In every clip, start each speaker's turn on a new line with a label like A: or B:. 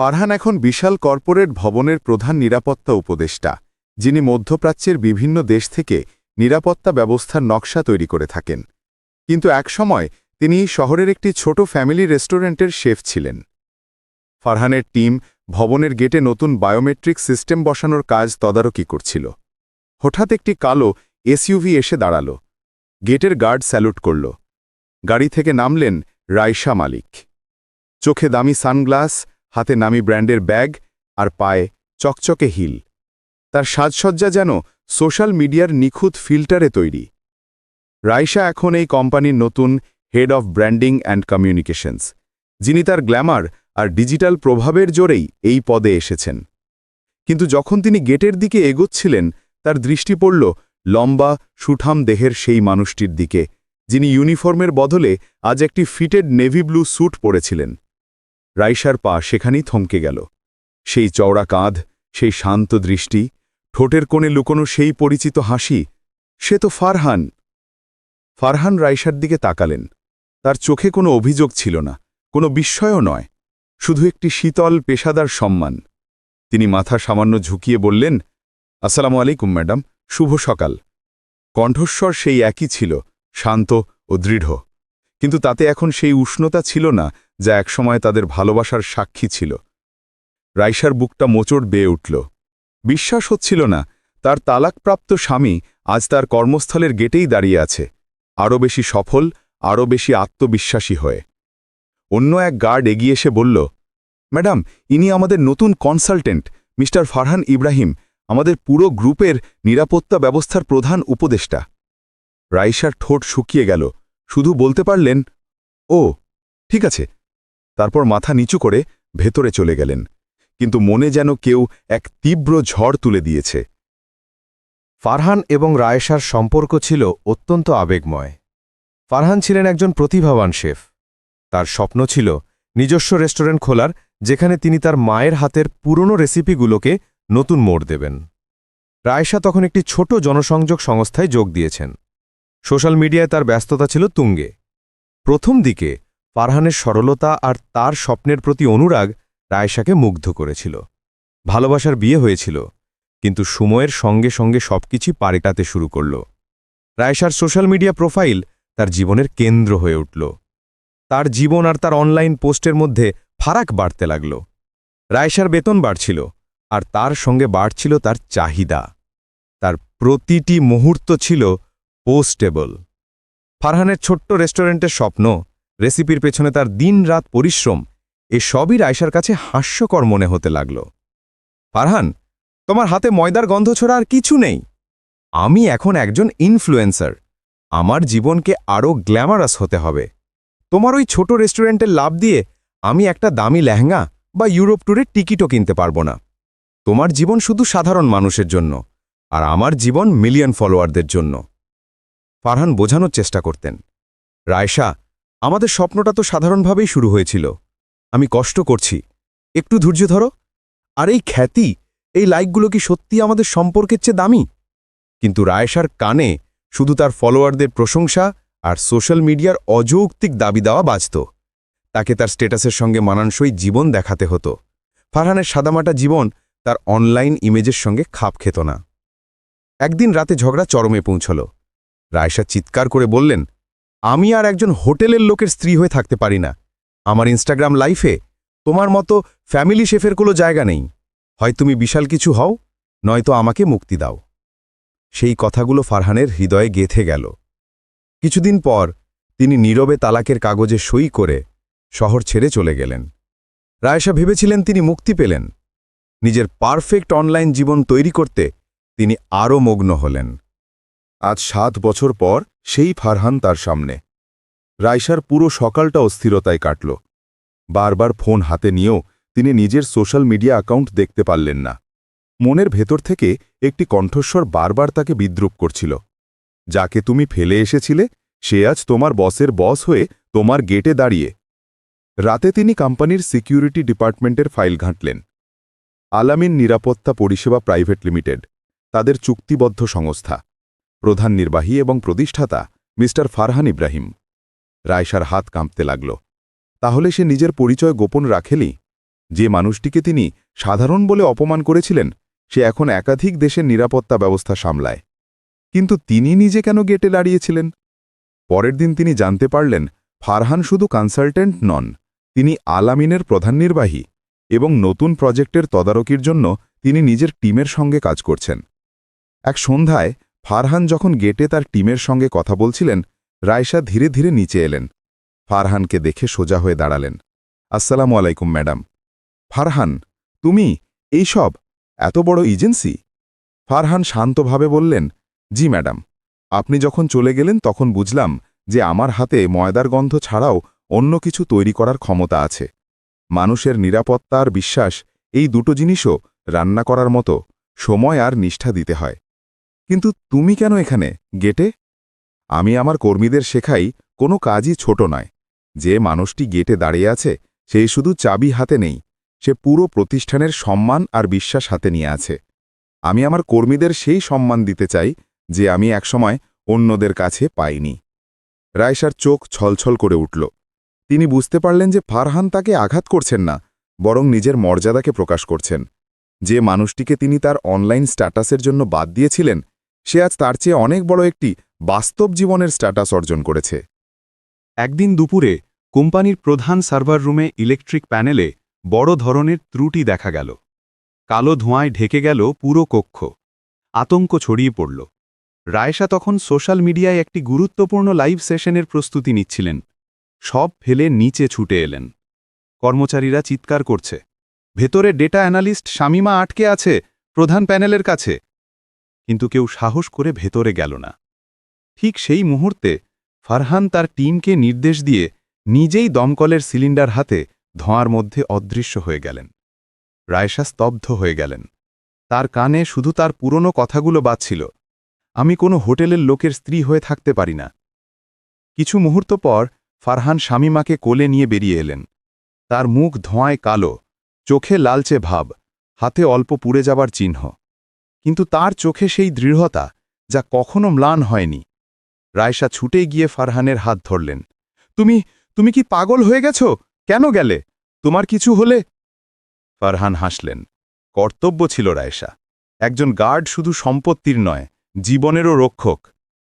A: ফারহান এখন বিশাল কর্পোরেট ভবনের প্রধান নিরাপত্তা উপদেষ্টা, যিনি মধ্যপ্রাচ্যের বিভিন্ন দেশ থেকে নিরাপত্তা ব্যবস্থার নকশা তৈরি করে থাকেন। কিন্তু একসময় তিনি শহরের একটি ছোট ফ্যামিলি রেস্টুরেন্টের শেফ ছিলেন। ফারহানের টিম ভবনের গেটে নতুন বায়োমেট্রিক সিস্টেম বসানোর কাজ তদারকি করছিল। হঠাৎ একটি কালো এসইউভি এসে দাঁড়াল। গেটের গার্ড স্যালুট করল। গাড়ি থেকে নামলেন রাইসা মালিক। চোখে দামি সানগ্লাস হাতে নামি ব্র্যান্ডের ব্যাগ আর পায়ে চকচকে হিল। তার সাজসজ্জা যেন সোশ্যাল মিডিয়ার নিখুঁত ফিল্টারে তৈরি। রাইসা এখন এই কোম্পানির নতুন head of branding and communications, যিনি তার গ্ল্যামার আর ডিজিটাল প্রভাবের জোরেই এই পদে এসেছেন। কিন্তু যখন তিনি গেটের দিকে এগোচ্ছিলেন, তার দৃষ্টি পড়ল লম্বা, সুঠাম দেহের সেই মানুষটির দিকে, যিনি ইউনিফর্মের বদলে আজ একটি ফিটেড নেভি ব্লু স্যুট পরেছিলেন। রাইসার পা সেখানেই থমকে গেল। সেই চওড়া কাঁধ, সেই শান্ত দৃষ্টি, ঠোঁটের কোণে লুকোনো সেই পরিচিত হাসি, সে তো ফারহান। ফারহান রাইসার দিকে তাকালেন। তার চোখে কোনো অভিযোগ ছিল না, কোনো বিস্ময়ও নয়, শুধু একটি শীতল পেশাদার সম্মান। তিনি মাথা সামান্য ঝুঁকিয়ে বললেন, আসসালামু আলাইকুম, ম্যাডাম, শুভ সকাল। কণ্ঠস্বর সেই একই ছিল, শান্ত ও দৃঢ়। কিন্তু তাতে এখন সেই উষ্ণতা ছিল না যা একসময় তাদের ভালোবাসার সাক্ষী ছিল। রাইসার বুকটা মোচড় বেয়ে উঠল। বিশ্বাস হচ্ছিল না, তার তালাকপ্রাপ্ত স্বামী আজ তার কর্মস্থলের গেটেই দাঁড়িয়ে আছে, আরও বেশি সফল, আরও বেশি আত্মবিশ্বাসী হয়ে। অন্য এক গার্ড এগিয়ে এসে বলল, ম্যাডাম, ইনি আমাদের নতুন কনসালটেন্ট, মিস্টার ফারহান ইব্রাহিম, আমাদের পুরো গ্রুপের নিরাপত্তা ব্যবস্থার প্রধান উপদেষ্টা। রাইসার ঠোঁট শুকিয়ে গেল, শুধু বলতে পারলেন, ও, ঠিক আছে তারপর মাথা নিচু করে ভেতরে চলে গেলেন। কিন্তু মনে যেন কেউ এক তীব্র ঝড় তুলে দিয়েছে।
B: ফারহান এবং রায়েশার সম্পর্ক ছিল অত্যন্ত আবেগময়। ফারহান ছিলেন একজন প্রতিভাবান শেফ। তার স্বপ্ন ছিল নিজস্ব রেস্টুরেন্ট খোলার, যেখানে তিনি তার মায়ের হাতের পুরনো রেসিপিগুলোকে নতুন মোড় দেবেন। রায়েশা তখন একটি ছোট জনসংযোগ সংস্থায় যোগ দিয়েছেন। সোশ্যাল মিডিয়ায় তার ব্যস্ততা ছিল তুঙ্গে। প্রথম দিকে ফারহানের সরলতা আর তার স্বপ্নের প্রতি অনুরাগ রায়েশাকে মুগ্ধ করেছিল। ভালোবাসার বিয়ে হয়েছিল, কিন্তু সময়ের সঙ্গে সঙ্গে সবকিছু পারেটাতে শুরু করল। রায়েশার সোশ্যাল মিডিয়া প্রোফাইল তার জীবনের কেন্দ্র হয়ে উঠল। তার জীবন আর তার অনলাইন পোস্টের মধ্যে ফারাক বাড়তে লাগল। রায়েশার বেতন বাড়ছিল আর তার সঙ্গে বাড়ছিল তার চাহিদা। তার প্রতিটি মুহূর্ত ছিল পোস্টেবল। ফারহানের ছোট্ট রেস্টুরেন্টের স্বপ্ন রেসিপির পেছনে তার দিনরাত পরিশ্রম, এ সবই রায়সার কাছে হাস্যকর মনে হতে লাগল। ফারহান, তোমার হাতে ময়দার গন্ধ ছড়া আর কিছু নেই। আমি এখন একজন ইনফ্লুয়েন্সার আমার জীবনকে আরও গ্ল্যামারাস হতে হবে। তোমার ওই ছোট রেস্টুরেন্টের লাভ দিয়ে আমি একটা দামি লেহেঙ্গা বা ইউরোপ ট্যুরের টিকিটও কিনতে পারব না। তোমার জীবন শুধু সাধারণ মানুষের জন্য, আর আমার জীবন মিলিয়ন ফলোয়ারদের জন্য। ফারহান বোঝানোর চেষ্টা করতেন। রায়শা আমাদের স্বপ্নটা তো সাধারণভাবেই শুরু হয়েছিল। আমি কষ্ট করছি। একটু ধৈর্য ধরো। আর এই খ্যাতি, এই লাইকগুলো কি সত্যি আমাদের সম্পর্কের চেয়ে দামি? কিন্তু রায়শার কানে শুধু তার ফলোয়ারদের প্রশংসা আর সোশ্যাল মিডিয়ার অযৌক্তিক দাবি দেওয়া বাজত। তাকে তার স্টেটাসের সঙ্গে মানানসই জীবন দেখাতে হতো। ফারহানের সাদামাটা জীবন তার অনলাইন ইমেজের সঙ্গে খাপ খেত না। একদিন রাতে ঝগড়া চরমে পৌঁছল। রায়শা চিৎকার করে বললেন আমি আর একজন হোটেলের লোকের স্ত্রী হয়ে থাকতে পারি না। আমার ইনস্টাগ্রাম লাইফে তোমার মতো ফ্যামিলি শেফের কোনো জায়গা নেই। হয় তুমি বিশাল কিছু হও, নয়তো আমাকে মুক্তি দাও। সেই কথাগুলো ফারহানের হৃদয়ে গেথে গেল। কিছুদিন পর তিনি নীরবে তালাকের কাগজে সই করে শহর ছেড়ে চলে গেলেন। রায়শা ভেবেছিলেন তিনি মুক্তি পেলেন। নিজের পারফেক্ট অনলাইন জীবন তৈরি করতে তিনি আরও মগ্ন হলেন।
A: আজ সাত বছর পর সেই ফারহান তার সামনে। রাইসার পুরো সকালটা অস্থিরতায় কাটল। বারবার ফোন হাতে নিয়েও তিনি নিজের সোশ্যাল মিডিয়া অ্যাকাউন্ট দেখতে পারলেন না। মনের ভেতর থেকে একটি কণ্ঠস্বর বারবার তাকে বিদ্রুপ করছিল। যাকে তুমি ফেলে এসেছিলে, সে আজ তোমার বসের বস হয়ে তোমার গেটে দাঁড়িয়ে। রাতে তিনি কোম্পানির সিকিউরিটি ডিপার্টমেন্টের ফাইল ঘাঁটলেন। আলামিন নিরাপত্তা পরিষেবা প্রাইভেট লিমিটেড, তাদের চুক্তিবদ্ধ সংস্থা। প্রধান নির্বাহী এবং প্রতিষ্ঠাতা মিস্টার ফারহান ইব্রাহিম। রায়সার হাত কাঁপতে লাগল। তাহলে সে নিজের পরিচয় গোপন রাখেলি যে মানুষটিকে তিনি সাধারণ বলে অপমান করেছিলেন, সে এখন একাধিক দেশের নিরাপত্তা ব্যবস্থা সামলায়। কিন্তু তিনি নিজে কেন গেটে দাঁড়িয়েছিলেন? পরের দিন তিনি জানতে পারলেন, ফারহান শুধু কনসালটেন্ট নন, তিনি আলামিনের প্রধান নির্বাহী এবং নতুন প্রজেক্টের তদারকির জন্য তিনি নিজের টিমের সঙ্গে কাজ করছেন। এক সন্ধ্যায় ফারহান যখন গেটে তার টিমের সঙ্গে কথা বলছিলেন, রায়শা ধীরে ধীরে নিচে এলেন। ফারহানকে দেখে সোজা হয়ে দাঁড়ালেন। আসসালামু আলাইকুম, ম্যাডাম। ফারহান, তুমি এই সব এত বড় এজেন্সি? ফারহান শান্তভাবে বললেন, জি, ম্যাডাম। আপনি যখন চলে গেলেন, তখন বুঝলাম যে আমার হাতে ময়দার গন্ধ ছাড়াও অন্য কিছু তৈরি করার ক্ষমতা আছে। মানুষের নিরাপত্তা আর বিশ্বাস, এই দুটো জিনিসও রান্না করার মতো সময় আর নিষ্ঠা দিতে হয়। কিন্তু তুমি কেন এখানে, গেটে? আমি আমার কর্মীদের শেখাই, কোনো কাজই ছোট নয়। যে মানুষটি গেটে দাঁড়িয়ে আছে, সেই শুধু চাবি হাতে নেই, সে পুরো প্রতিষ্ঠানের সম্মান আর বিশ্বাস হাতে নিয়ে আছে। আমি আমার কর্মীদের সেই সম্মান দিতে চাই, যে আমি একসময় অন্যদের কাছে পাইনি। রায়সার চোখ ছলছল করে উঠল। তিনি বুঝতে পারলেন যে ফারহান তাকে আঘাত করছেন না, বরং নিজের মর্যাদাকে প্রকাশ করছেন। যে মানুষটিকে তিনি তার অনলাইন স্ট্যাটাসের জন্য বাদ দিয়েছিলেন সে আজ তার চেয়ে অনেক বড় একটি বাস্তব জীবনের স্ট্যাটাস অর্জন করেছে।
C: একদিন দুপুরে কোম্পানির প্রধান সার্ভার রুমে ইলেকট্রিক প্যানেলে বড় ধরনের ত্রুটি দেখা গেল। কালো ধোঁয়ায় ঢেকে গেল পুরো কক্ষ। আতঙ্ক ছড়িয়ে পড়ল। রায়সা তখন সোশ্যাল মিডিয়ায় একটি গুরুত্বপূর্ণ লাইভ সেশনের প্রস্তুতি নিচ্ছিলেন। সব ফেলে নিচে ছুটে এলেন। কর্মচারীরা চিৎকার করছে। ভেতরে ডেটা অ্যানালিস্ট শামিমা আটকে আছে প্রধান প্যানেলের কাছে। কিন্তু কেউ সাহস করে ভেতরে গেল না। ঠিক সেই মুহূর্তে ফারহান তার টিমকে নির্দেশ দিয়ে নিজেই দমকলের সিলিন্ডার হাতে ধোঁয়ার মধ্যে অদৃশ্য হয়ে গেলেন। রায়সা স্তব্ধ হয়ে গেলেন। তার কানে শুধু তার পুরনো কথাগুলো বাজছিল, আমি কোনো হোটেলের লোকের স্ত্রী হয়ে থাকতে পারি না। কিছু মুহূর্ত পর ফারহান শামিমাকে কোলে নিয়ে বেরিয়ে এলেন। তার মুখ ধোঁয়ায় কালো, চোখে লালচে ভাব, হাতে অল্প পুড়ে যাবার চিহ্ন। কিন্তু তার চোখে সেই দৃঢ়তা যা কখনো ম্লান হয়নি। রায়সা ছুটে গিয়ে ফারহানের হাত ধরলেন। তুমি তুমি কি পাগল হয়ে গেছ? কেন গেলে? তোমার কিছু হলে? ফারহান হাসলেন। কর্তব্য ছিল রায়সা একজন গার্ড শুধু সম্পত্তির নয়, জীবনেরও রক্ষক।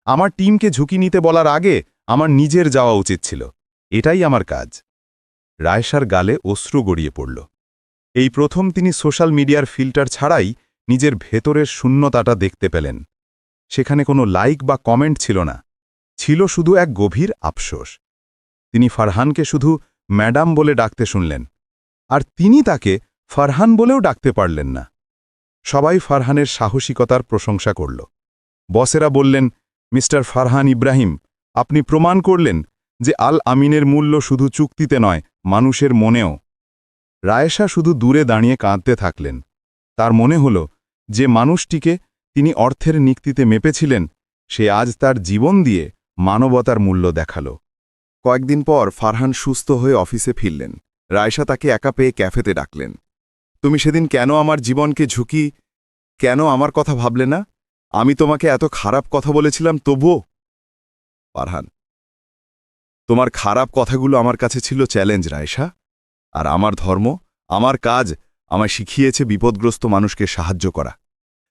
C: আমার টিমকে ঝুঁকি নিতে বলার আগে আমার নিজের যাওয়া উচিত ছিল। এটাই আমার কাজ। রায়সার গালে অশ্রু গড়িয়ে পড়ল। এই প্রথম তিনি সোশ্যাল মিডিয়ার ফিল্টার ছাড়াই নিজের ভেতরের শূন্যতাটা দেখতে পেলেন। সেখানে কোনো লাইক বা কমেন্ট ছিল না। ছিল শুধু এক গভীর আফসোস। তিনি ফারহানকে শুধু ম্যাডাম বলে ডাকতে শুনলেন। আর তিনি তাকে ফারহান বলেও ডাকতে পারলেন না। সবাই ফারহানের সাহসিকতার প্রশংসা করল। বসেরা বললেন, মিস্টার ফারহান ইব্রাহিম, আপনি প্রমাণ করলেন যে আল আমিনের মূল্য শুধু চুক্তিতে নয়, মানুষের মনেও। রায়েশা শুধু দূরে দাঁড়িয়ে কাঁদতে থাকলেন। তার মনে হল যে মানুষটিকে তিনি অর্থের নিক্তিতে মেপেছিলেন, সে আজ তার জীবন দিয়ে মানবতার মূল্য দেখাল।
A: কয়েকদিন পর ফারহান সুস্থ হয়ে অফিসে ফিরলেন। রায়সা তাকে একা পেয়ে ক্যাফেতে ডাকলেন। তুমি সেদিন কেন আমার জীবনকে ঝুঁকি, কেন আমার কথা ভাবলে না? আমি তোমাকে এত খারাপ কথা বলেছিলাম, তবুও ফারহান, তোমার খারাপ কথাগুলো আমার কাছে ছিল চ্যালেঞ্জ রায়সা আর আমার ধর্ম, আমার কাজ আমায় শিখিয়েছে বিপদগ্রস্ত মানুষকে সাহায্য করা।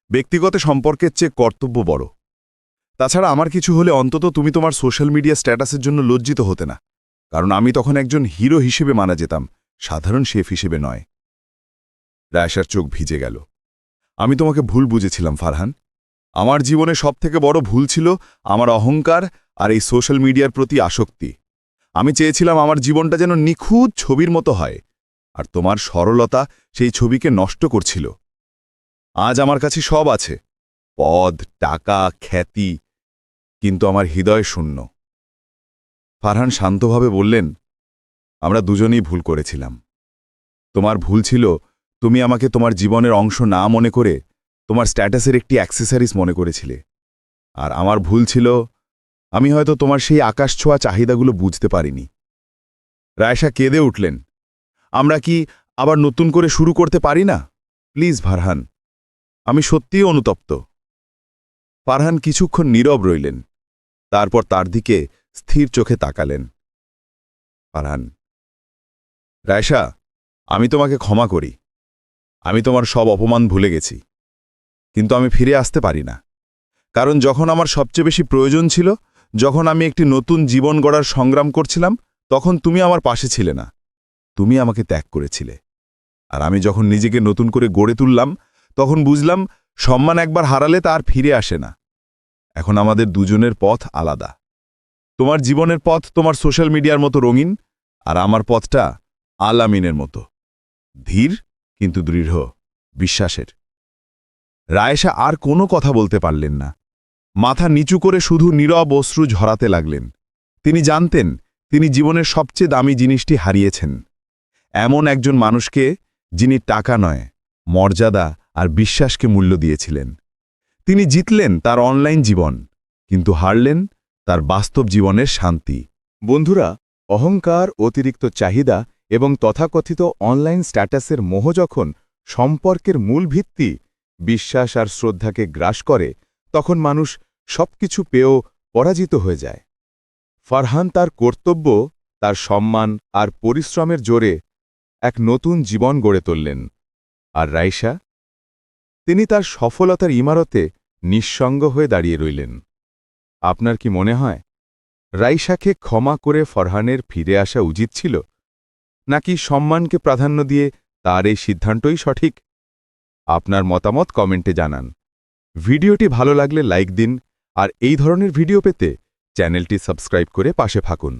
A: ব্যক্তিগত সম্পর্কের চেয়ে কর্তব্য বড়। তাছাড়া আমার কিছু হলে অন্তত তুমি তোমার সোশ্যাল মিডিয়া স্ট্যাটাসের জন্য লজ্জিত হতে না। কারণ আমি তখন একজন হিরো হিসেবে মানা যেতাম, সাধারণ শেফ হিসেবে নয়। রায়সার চোখ ভিজে গেল। আমি তোমাকে ভুল বুঝেছিলাম, ফারহান। আমার জীবনে সবথেকে বড় ভুল ছিল আমার অহংকার আর এই সোশ্যাল মিডিয়ার প্রতি আসক্তি। আমি চেয়েছিলাম আমার জীবনটা যেন নিখুঁত ছবির মতো হয়। আর তোমার সরলতা সেই ছবিকে নষ্ট করছিল। আজ আমার কাছে সব আছে। পদ, টাকা, খ্যাতি, কিন্তু আমার হৃদয় শূন্য। ফারহান শান্তভাবে বললেন, আমরা দুজনেই ভুল করেছিলাম। তোমার ভুল ছিল, তুমি আমাকে তোমার জীবনের অংশ না মনে করে তোমার স্ট্যাটাসের একটি অ্যাক্সেসারিজ মনে করেছিলে। আর আমার ভুল ছিল, আমি হয়তো তোমার সেই আকাশ ছোঁয়া চাহিদাগুলো বুঝতে পারিনি। রায়সা কেঁদে উঠলেন আমরা কি আবার নতুন করে শুরু করতে পারি না? প্লিজ, ফারহান। আমি সত্যিই অনুতপ্ত। ফারহান কিছুক্ষণ নীরব রইলেন। তারপর তার দিকে স্থির চোখে তাকালেন। ফারহান রায়সা আমি তোমাকে ক্ষমা করি। আমি তোমার সব অপমান ভুলে গেছি। কিন্তু আমি ফিরে আসতে পারি না। কারণ যখন আমার সবচেয়ে বেশি প্রয়োজন ছিল, যখন আমি একটি নতুন জীবন গড়ার সংগ্রাম করছিলাম, তখন তুমি আমার পাশে ছিলে না। তুমি আমাকে ত্যাগ করেছিলে। আর আমি যখন নিজেকে নতুন করে গড়ে তুললাম, তখন বুঝলাম সম্মান একবার হারালে তা আর ফিরে আসে না। এখন আমাদের দুজনের পথ আলাদা। তোমার জীবনের পথ তোমার সোশ্যাল মিডিয়ার মতো রঙিন, আর আমার পথটা আলামিনের মতো। ধীর, কিন্তু দৃঢ়, বিশ্বাসের। রায়েশা আর কোনো কথা বলতে পারলেন না। মাথা নিচু করে শুধু নীরব অশ্রু ঝরাতে লাগলেন। তিনি জানতেন তিনি জীবনের সবচেয়ে দামি জিনিসটি হারিয়েছেন। এমন একজন মানুষকে যিনি টাকা নয়, মর্যাদা আর বিশ্বাসকে মূল্য দিয়েছিলেন। তিনি জিতলেন তার অনলাইন জীবন, কিন্তু হারলেন তার বাস্তব জীবনের শান্তি।
B: বন্ধুরা, অহংকার, অতিরিক্ত চাহিদা এবং তথাকথিত অনলাইন স্ট্যাটাসের মোহ যখন সম্পর্কের মূল ভিত্তি বিশ্বাস আর শ্রদ্ধাকে গ্রাস করে, তখন মানুষ সবকিছু পেয়েও পরাজিত হয়ে যায়। ফারহান তার কর্তব্য, তার সম্মান আর পরিশ্রমের জোরে এক নতুন জীবন গড়ে তুললেন। আর রাইসা? তিনি তার সফলতার ইমারতে নিঃসঙ্গ হয়ে দাঁড়িয়ে রইলেন। আপনার কি মনে হয়, রাইসাকে ক্ষমা করে ফরহানের ফিরে আসা উচিত ছিল, নাকি সম্মানকে প্রাধান্য দিয়ে তার এই সিদ্ধান্তই সঠিক? আপনার মতামত কমেন্টে জানান। ভিডিওটি ভালো লাগলে লাইক দিন, আর এই ধরনের ভিডিও পেতে চ্যানেলটি সাবস্ক্রাইব করে পাশে থাকুন।